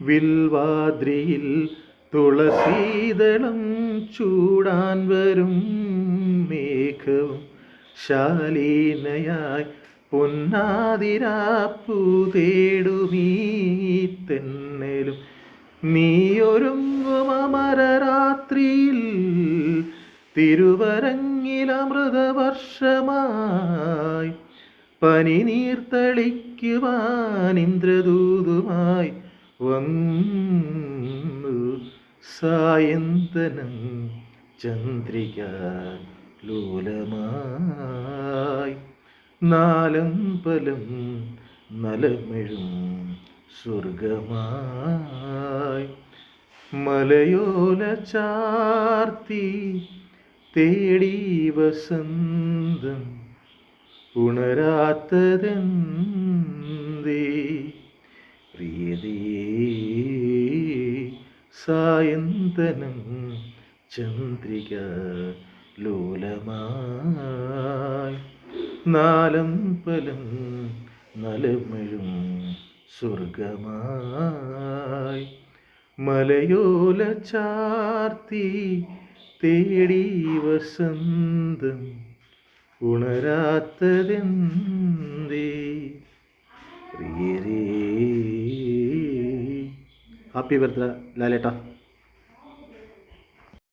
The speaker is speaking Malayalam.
വിൽവാദ്രിയിൽ തുളസീതളം ചൂടാൻ വരും മേഘവും ശാലീനയായി പൊന്നാതിരാപ്പു തേടുമീ തെന്നലും. നീയൊരുങ്ങും അമരരാത്രിയിൽ തിരുവരങ്ങിലമൃതവർഷമായി പനി നീർത്തളിക്കുവാൻ ഇന്ദ്രദൂതുമായി വന്നു സായന്തനം ചന്ദ്രിക ലോലമായി. നാലമ്പലം നലമെഴും സ്വർഗമായി. മലയോല ചാർത്തി തേടി വസന്തം ഉണരാത്തതെന്തേ? പ്രിയതേ സായന്തനം ചന്ദ്രിക ലോലമായി നാലമ്പലം നലമഴും സ്വർഗമായി. മലയോല ചാർത്തി തേടി വസന്തം ഉണരാത്തതെന്തേ? Happy birthday லேலேட்டா